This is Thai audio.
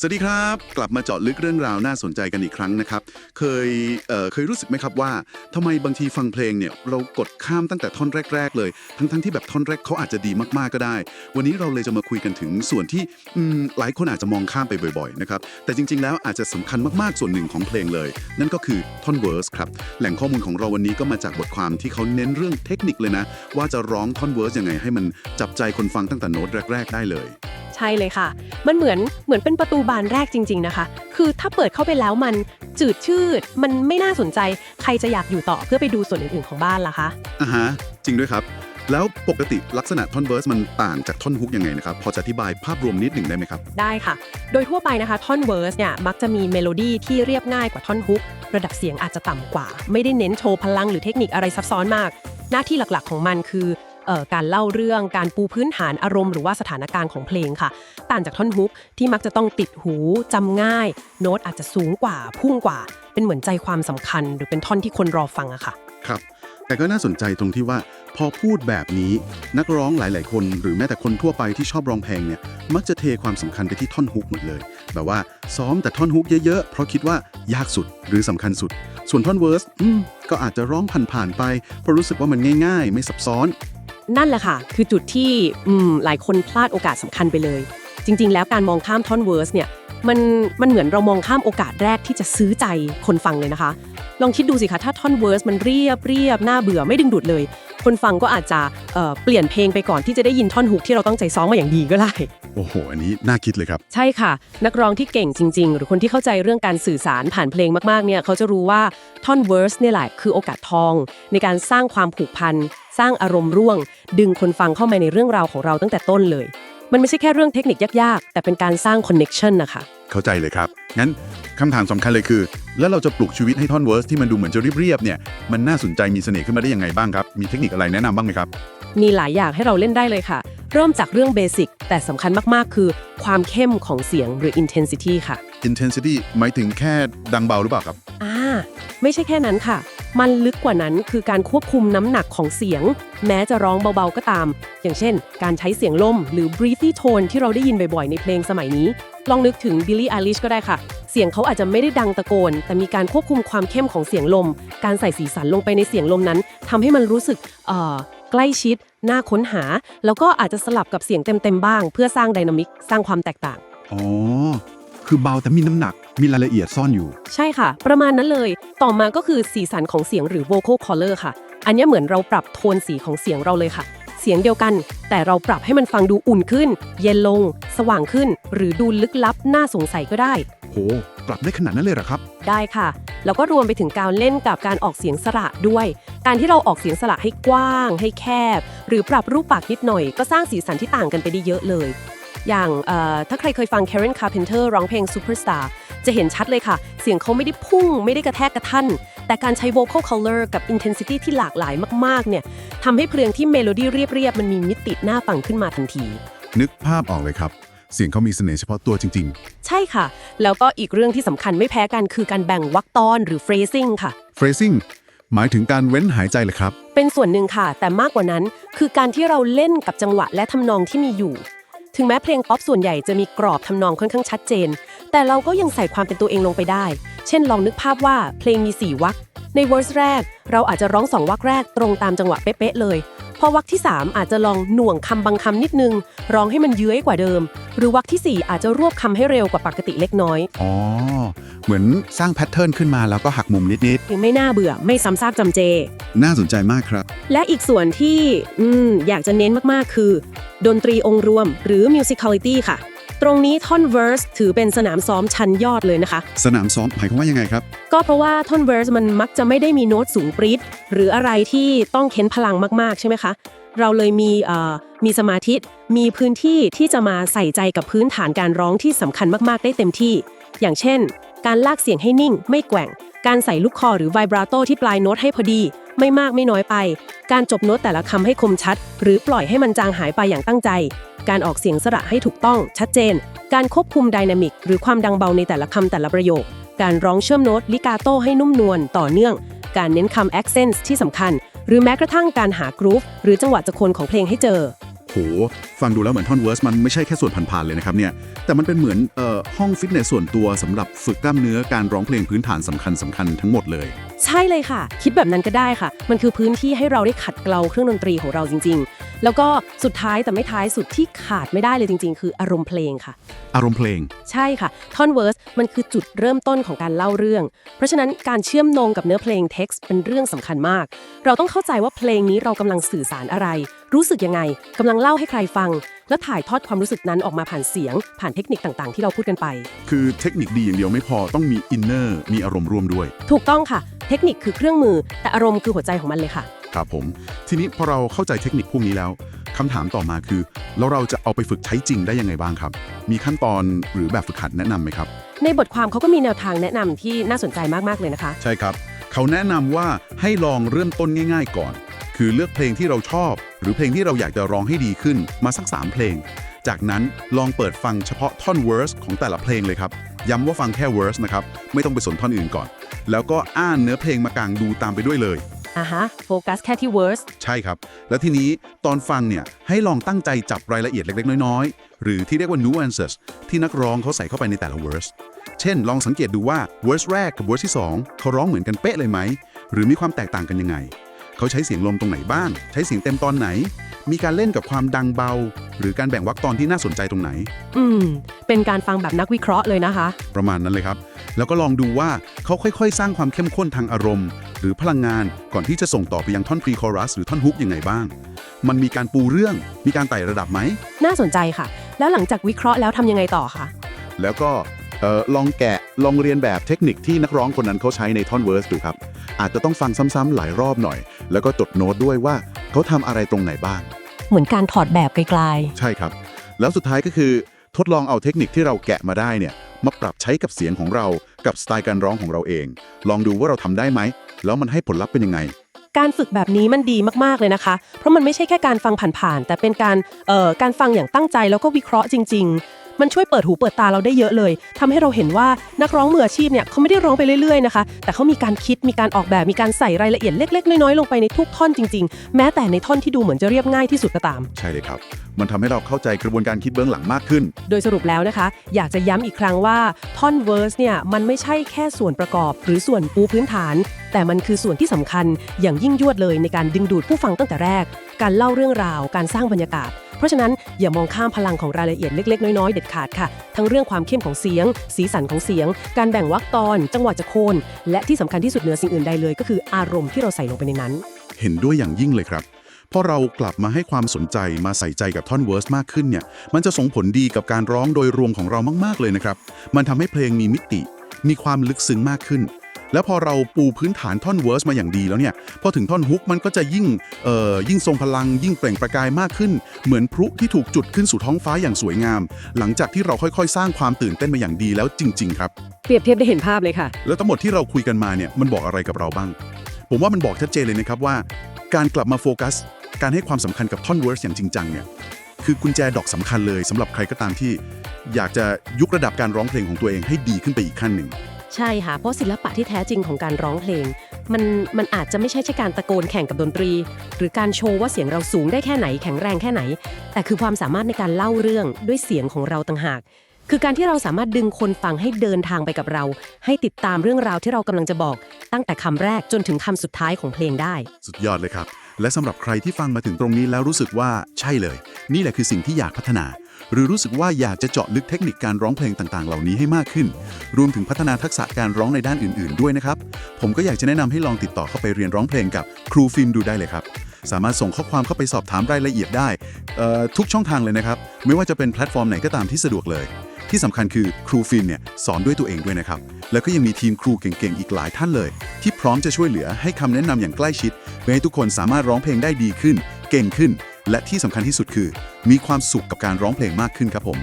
สวัสดีครับ กลับมาเจาะลึกเรื่องราวน่าสนใจกันอีกครั้งนะครับ เคยเเคยรู้สึกไหมครับว่าทำไมบางทีฟังเพลงเนี่ยเรากดข้ามตั้งแต่ท่อนแรก ๆ เลย ทั้งๆที่แบบท่อนแรกเขาอาจจะดีมากๆก็ได้ วันนี้เราเลยจะมาคุยกันถึงส่วนที่หลายคนอาจจะมองข้ามไปบ่อยๆนะครับแต่จริง ๆ แล้วอาจจะสำคัญมากๆส่วนหนึ่งของเพลงเลย นั่นก็คือท่อนเวอร์สครับแหล่งข้อมูลของเราวันนี้ก็มาจากบทความที่เขาเน้นเรื่องเทคนิคเลยนะ ว่าจะร้องท่อนเวอร์สยังไงให้มันจับใจคนฟังตั้งแต่โน้ตแรก ๆ ได้เลย ใช่เลยค่ะ มันเหมือนเหมือนเป็นประตูบานแรกจริง ๆนะคะ คือถ้าเปิดเข้าไปแล้วมันจืดชืด มันไม่น่าสนใจ ใครจะอยากอยู่ต่อเพื่อไปดูส่วนอื่นๆของบ้านล่ะคะ อ่าฮะ จริงด้วยครับ แล้วปกติลักษณะท่อนเวอร์สมันต่างจากท่อนฮุกยังไงนะครับ พอจะอธิบายภาพรวมนิดหนึ่งได้ไหมครับ ได้ค่ะ โดยทั่วไปนะคะท่อนเวอร์สเนี่ยมักจะมีเมโลดี้ที่เรียบง่ายกว่าท่อนฮุก ระดับเสียงอาจจะต่ำกว่า ไม่ได้เน้นโชว์พลังหรือเทคนิคอะไรซับซ้อนมาก หน้าที่หลักๆของมันคือเอ่อ การเล่าเรื่องการปูพื้นฐานอารมณ์หรือว่าสถานการณ์ของเพลงค่ะ ต่างจากท่อนฮุกที่มักจะต้องติดหูจำง่าย โน้ตอาจจะสูงกว่า พุ่งกว่า เป็นเหมือนใจความสำคัญ หรือเป็นท่อนที่คนรอฟังอะค่ะ ครับ แต่ก็น่าสนใจตรงที่ว่า พอพูดแบบนี้นักร้องหลาย ๆ คน หรือแม้แต่คนทั่วไปที่ชอบร้องเพลงเนี่ยมักจะเทความสำคัญไปที่ท่อนฮุกหมดเลย แบบว่าซ้อมแต่ท่อนฮุกเยอะ ๆ เพราะคิดว่ายากสุดหรือสำคัญสุด ส่วนท่อนเวิร์สก็อาจจะร้องผ่านๆไปเพราะรู้สึกว่ามันง่าย ๆ ไม่ซับซ้อน นั่นแหละค่ะ คือจุดที่หลายคนพลาดโอกาสสำคัญไปเลย จริง ๆ แล้วการมองข้ามท่อนเวิร์สเนี่ยมันมันเหมือนเรามองข้ามโอกาสแรกที่จะซื้อใจคนฟังเลยนะคะ ลองคิดดูสิคะถ้าท่อนเวิร์สมันเรียบเรียบน่าเบื่อไม่ดึงดูดเลย คนฟังก็อาจจะเอ่อเปลี่ยนเพลงไปก่อนที่จะได้ยินท่อนฮุกที่เราต้องใจซ้อมมาอย่างดีก็ได้ โอ้โห อันนี้น่าคิดเลยครับ ใช่ค่ะ นักร้องที่เก่งจริง ๆ หรือคนที่เข้าใจเรื่องการสื่อสารผ่านเพลงมากๆเนี่ยเขาจะรู้ว่าท่อนเวอร์สเนี่ยแหละคือโอกาสทอง ในการสร้างความผูกพันสร้างอารมณ์ร่วง ดึงคนฟังเข้ามาในเรื่องราวของเราตั้งแต่ต้นเลย มันไม่ใช่แค่เรื่องเทคนิคยากๆ แต่เป็นการสร้างคอนเน็ชันนะคะ เข้าใจเลยครับ งั้นคำถามสำคัญเลยคือ แล้วเราจะปลุกชีวิตให้ท่อนเวิร์สที่มันดูเหมือนจะเรียบๆเนี่ยมันน่าสนใจมีเสน่ห์ขึ้นมาได้ยังไงบ้างครับ มีเทคนิคอะไรแนะนำบ้างไหมครับ มีหลายอย่างให้เราเล่นได้เลยค่ะ เริ่มจากเรื่องเบสิกแต่สำคัญมากๆ คือ ความเข้มของเสียงหรือ intensity ค่ะ intensity หมายถึงแค่ดังเบาหรือเปล่าครับอ่าไม่ใช่แค่นั้นค่ะ มันลึกกว่านั้นคือการควบคุมน้ำหนักของเสียง แม้จะร้องเบาๆก็ตาม อย่างเช่น การใช้เสียงลมหรือ breathy tone ที่เราได้ยินบ่อยๆ ในเพลงสมัยนี้ ลองนึกถึง Billie Eilish ก็ได้ค่ะ เสียงเขาอาจจะไม่ได้ดังตะโกน แต่มีการควบคุมความเข้มของเสียงลม การใส่สีสันลงไปในเสียงลมนั้นทำให้มันรู้สึกเอ่อใกล้ชิดน่าค้นหา แล้วก็อาจจะสลับกับเสียงเต็มๆบ้าง เพื่อสร้างไดนามิกสร้างความแตกต่างอ๋อคือเบาแต่มีน้ำหนัก มีรายละเอียดซ่อนอยู่ ใช่ค่ะ ประมาณนั้นเลย ต่อมาก็คือสีสันของเสียงหรือ vocal color ค่ะ อันนี้เหมือนเราปรับโทนสีของเสียงเราเลยค่ะ เสียงเดียวกัน แต่เราปรับให้มันฟังดูอุ่นขึ้น เย็นลง สว่างขึ้น หรือดูลึกลับน่าสงสัยก็ได้ โห ปรับได้ขนาดนั้นเลยเหรอครับ ได้ค่ะ แล้วก็รวมไปถึงการเล่นกับการออกเสียงสระด้วย การที่เราออกเสียงสระให้กว้าง ให้แคบ หรือปรับรูปปากนิดหน่อย ก็สร้างสีสันที่ต่างกันไปได้เยอะเลย อย่างเอ่อถ้าใครเคยฟัง Karen Carpenter ร้องเพลง Superstar จะเห็นชัดเลยค่ะ เสียงเขาไม่ได้พุ่งไม่ได้กระแทกกระทันแต่การใช้ vocal color กับ intensity ที่หลากหลายมากๆ เนี่ยทำให้เพลงที่เมโลดี้เรียบๆ มันมีมิติน่าฟังขึ้นมาทันที นึกภาพออกเลยครับ เสียงเขามีเสน่ห์เฉพาะตัวจริง ใช่ค่ะ แล้วก็อีกเรื่องที่สำคัญไม่แพ้กันคือการแบ่งวรรคตอนหรือ phrasing ค่ะ ๆ phrasing หมายถึงการเว้นหายใจเลยครับ เป็นส่วนหนึ่งค่ะ แต่มากกว่านั้นคือการที่เราเล่นกับจังหวะและทำนองที่มีอยู่ ถึงแม้เพลงป๊อปส่วนใหญ่จะมีกรอบทำนองค่อนข้างชัดเจน แต่เราก็ยังใส่ความเป็นตัวเองลงไปได้ เช่นลองนึกภาพว่าเพลงมี 4วรรคในเวอร์สแรก เราอาจจะร้องสองวรรคแรกตรงตามจังหวะเป๊ะๆเลย พอวรรคที่ 3 อาจจะลองหน่วงคำบางคำนิดนึง ร้องให้มันเย้ยกว่าเดิม หรือวรรคทีสี่ 4 อาจจะรวบคำให้เร็วกว่าปกติเล็กน้อย อ๋อ เหมือนสร้างแพทเทิร์นขึ้นมาแล้วก็หักมุมนิดถึงไม่น่าเบื่อไม่ซ้ำซากจำเจ ๆ น่าสนใจมากครับ และอีกส่วนที่ อืม อยากจะเน้นมาก ๆ คือ ดนตรีองค์รวม หรือ musicality ค่ะ ตรงนี้ท่อน verse ถือเป็นสนามซ้อมชั้นยอดเลยนะคะ สนามซ้อมหมายความว่ายังไงครับ ก็เพราะว่าท่อน verse มันมักจะไม่ได้มีโน้ตสูงปรี๊ดหรืออะไรที่ต้องเค้นพลังมากๆ ใช่ไหมคะ เราเลยมีเอ่อมีสมาธิมีพื้นที่ที่จะมาใส่ใจกับพื้นฐานการร้องที่สำคัญมากๆ ได้เต็มที่ อย่างเช่น การลากเสียงให้นิ่ง ไม่แกว่ง การใส่ลูกคอหรือไวบราโตที่ปลายโน้ตให้พอดี ไม่มากไม่น้อยไป การจบโน้ตแต่ละคำให้คมชัด หรือปล่อยให้มันจางหายไปอย่างตั้งใจ การออกเสียงสระให้ถูกต้อง ชัดเจน การควบคุมไดนามิก หรือความดังเบาในแต่ละคำแต่ละประโยค การร้องเชื่อมโน้ตลิกาโตให้นุ่มนวลต่อเนื่อง การเน้นคำ accents ที่สำคัญ หรือแม้กระทั่งการหากรูฟหรือจังหวะจะคนของเพลงให้เจอโหฟังดูแล้วเหมือนท่อนเวิร์สมันไม่ใช่แค่ส่วนผ่านๆเลยนะครับเนี่ย แต่มันเป็นเหมือนเอ่อห้องฟิตเนสส่วนตัวสำหรับฝึกกล้ามเนื้อการร้องเพลงพื้นฐานสำคัญสคัญๆทั้งหมดเลยใช่เลยค่ะ คิดแบบนั้นก็ได้ค่ะ มันคือพื้นที่ให้เราได้ขัดเกลาเครื่องดนตรีของเราจริง ๆ แล้วก็สุดท้ายแต่ไม่ท้ายสุดที่ขาดไม่ได้เลยจริง ๆ คืออารมณ์เพลงค่ะ อารมณ์เพลง ใช่ค่ะท่อนเวิร์สมันคือจุดเริ่มต้นของการเล่าเรื่อง เพราะฉะนั้นการเชื่อมโยงกับเนื้อเพลงเท็กซ์เป็นเรื่องสำคัญมาก เราต้องเข้าใจว่าเพลงนี้เรากำลังสื่อสารอะไร รู้สึกยังไงกำลังเล่าให้ใครฟัง และถ่ายทอดความรู้สึกนั้นออกมาผ่านเสียง ผ่านเทคนิคต่างๆ ที่เราพูดกันไป คือเทคนิคดีอย่างเดียวไม่พอต้องมีอินเนอร์มีอารมณ์ร่วมด้วย ถูกต้องค่ะเทคนิคคือเครื่องมือ แต่อารมณ์คือหัวใจของมันเลยค่ะ ครับผม ทีนี้พอเราเข้าใจเทคนิคพวกนี้แล้วคำถามต่อมาคือ แล้วเราจะเอาไปฝึกใช้จริงได้ยังไงบ้างครับ มีขั้นตอนหรือแบบฝึกหัดแนะนำไหมครับ ในบทความเขาก็มีแนวทางแนะนำที่น่าสนใจมากๆเลยนะคะ ใช่ครับ เขาแนะนำว่าให้ลองเริ่มต้นง่าย ๆ ก่อน คือเลือกเพลงที่เราชอบ หรือเพลงที่เราอยากจะร้องให้ดีขึ้นมาสัก 3 เพลง จากนั้นลองเปิดฟังเฉพาะท่อนเวอร์สของแต่ละเพลงเลยครับ ย้ำว่าฟังแค่เวอร์สนะครับ ไม่ต้องไปสนท่อนอื่นก่อน แล้วก็อ่านเนื้อเพลงมากางดูตามไปด้วยเลยอ่าฮะโฟกัสแค่ที่ verse ใช่ครับ แล้วทีนี้ตอนฟังเนี่ย ให้ลองตั้งใจจับรายละเอียดเล็ก ๆ น้อย ๆ หรือที่เรียกว่า nuances ที่นักร้องเขาใส่เข้าไปในแต่ละ verse เช่น ลองสังเกตดูว่า verse แรกกับ verse ที่ 2 เขาร้องเหมือนกันเป๊ะเลยไหม หรือมีความแตกต่างกันยังไง เขาใช้เสียงลมตรงไหนบ้าง ใช้เสียงเต็มตอนไหน มีการเล่นกับความดังเบา หรือการแบ่งวรรคตอนที่น่าสนใจตรงไหน อืม เป็นการฟังแบบนักวิเคราะห์เลยนะคะ ประมาณนั้นเลยครับ แล้วก็ลองดูว่าเขาค่อยๆ สร้างความเข้มข้นทางอารมณ์ หรือพลังงานก่อนที่จะส่งต่อไปยังท่อนพรีคอรัสหรือท่อนฮุกยังไงบ้าง มันมีการปูเรื่อง มีการไต่ระดับไหม น่าสนใจค่ะ แล้วหลังจากวิเคราะห์แล้วทำยังไงต่อคะแล้วก็ เอ่อลองแกะลองเรียนแบบเทคนิคที่นักร้องคนนั้นเขาใช้ในท่อนเวิร์สดูครับ อาจจะต้องฟังซ้ำๆหลายรอบหน่อย แล้วก็จดโน้ตด้วยว่าเขาทำอะไรตรงไหนบ้าง เหมือนการถอดแบบไกลใช่ครับ แล้วสุดท้ายก็คือทดลองเอาเทคนิคที่เราแกะมาได้เนี่ยมาปรับใช้กับเสียงของเรากับสไตล์การร้องของเราเอง ลองดูว่าเราทำได้ไหม แล้วมันให้ผลลัพธ์เป็นยังไง ๆ การฝึกแบบนี้มันดีมากๆเลยนะคะ เพราะมันไม่ใช่แค่การฟังผ่านๆ แต่เป็นการเอ่อการฟังอย่างตั้งใจแล้วก็วิเคราะห์จริง ๆ มันช่วยเปิดหูเปิดตาเราได้เยอะเลยทำให้เราเห็นว่านักร้องมืออาชีพเนี่ยเขาไม่ได้ร้องไปเรื่อยๆนะคะ แต่เขามีการคิดมีการออกแบบมีการใส่รายละเอียดเล็ก ๆ น้อยๆลงไปในทุกท่อนจริง ๆ แม้แต่ในท่อนที่ดูเหมือนจะเรียบง่ายที่สุดก็ตาม ใช่เลยครับ มันทำให้เราเข้าใจกระบวนการคิดเบื้องหลังมากขึ้น โดยสรุปแล้วนะคะ อยากจะย้ำอีกครั้งว่าท่อนเวอร์สเนี่ยมันไม่ใช่แค่ส่วนประกอบ หรือส่วนปูพื้นฐาน แต่มันคือส่วนที่สำคัญอย่างยิ่งยวดเลยในการดึงดูดผู้ฟังตั้งแต่แรก การเล่าเรื่องราว การสร้างบรรยากาศ เพราะฉะนั้นอย่ามองข้ามพลังของรายละเอียดเล็ก ๆ น้อย ๆ เด็ดขาดค่ะ ทั้งเรื่องความเข้มของเสียง สีสันของเสียง การแบ่งวรรคตอน จังหวะจะโคน และที่สำคัญที่สุดเหนือสิ่งอื่นใดเลย ก็คืออารมณ์ที่เราใส่ลงไปในนั้น เห็นด้วยอย่างยิ่งเลยครับพราะเรากลับมาให้ความสนใจมาใส่ใจกับท่อนเวิร์สมากขึ้นเนี่ย มันจะส่งผลดีกับการร้องโดยรวมของเรามาก ๆ เลยนะครับ มันทำให้เพลงมีมิติ มีความลึกซึ้งมากขึ้น แล้วพอเราปูพื้นฐานท่อนเวิร์สมาอย่างดีแล้วเนี่ย พอถึงท่อนฮุกมันก็จะยิ่งเอ่อยิ่งทรงพลัง ยิ่งเปล่งประกายมากขึ้น เหมือนพลุที่ถูกจุดขึ้นสู่ท้องฟ้าอย่างสวยงาม หลังจากที่เราค่อยๆ สร้างความตื่นเต้นมาอย่างดีแล้วจริง ๆ ครับ เปรียบเทียบได้เห็นภาพเลยค่ะ แล้วทั้งหมดที่เราคุยกันมาเนี่ยมันบอกอะไรกับเราบ้าง ผมว่ามันบอกชัดเจนเลยนะครับว่า การกลับมาโฟกัส การให้ความสำคัญกับท่อนเวิร์สอย่างจริงจังเนี่ยคือกุญแจดอกสำคัญเลยสำหรับใครก็ตามที่ อยากจะยกระดับการร้องเพลงของตัวเองให้ดีขึ้นไปอีกขั้นหนึ่ง ใช่ค่ะ เพราะศิลปะที่แท้จริงของการร้องเพลง มันมันอาจจะไม่ใช่แค่การตะโกนแข่งกับดนตรี หรือการโชว์ว่าเสียงเราสูงได้แค่ไหนแข็งแรงแค่ไหน แต่คือความสามารถในการเล่าเรื่องด้วยเสียงของเราต่างหาก คือการที่เราสามารถดึงคนฟังให้เดินทางไปกับเรา ให้ติดตามเรื่องราวที่เรากำลังจะบอก ตั้งแต่คำแรกจนถึงคำสุดท้ายของเพลงได้ สุดยอดเลยครับ และสำหรับใครที่ฟังมาถึงตรงนี้แล้วรู้สึกว่าใช่เลย นี่แหละคือสิ่งที่อยากพัฒนา หรือรู้สึกว่าอยากจะเจาะลึกเทคนิคการร้องเพลงต่างๆ เหล่านี้ให้มากขึ้น รวมถึงพัฒนาทักษะการร้องในด้านอื่น ๆ ด้วยนะครับ ผมก็อยากจะแนะนำให้ลองติดต่อเข้าไปเรียนร้องเพลงกับครูฟิล์มดูได้เลยครับ สามารถส่งข้อความเข้าไปสอบถามรายละเอียดได้ ทุกช่องทางเลยนะครับ ไม่ว่าจะเป็นแพลตฟอร์มไหนก็ตามที่สะดวกเลย ที่สำคัญคือครูฟิล์มเนี่ยสอนด้วยตัวเองด้วยนะครับ แล้วก็ยังมีทีมครูเก่งๆ อีกหลายท่านเลย ที่พร้อมจะช่วยเหลือให้คำแนะนำอย่างใกล้ชิดเพื่อให้ทุกคนสามารถร้องเพลงได้ดีขึ้น เก่งขึ้น และที่สำคัญที่สุดคือ มีความสุขกับการร้องเพลงมากขึ้นครับผม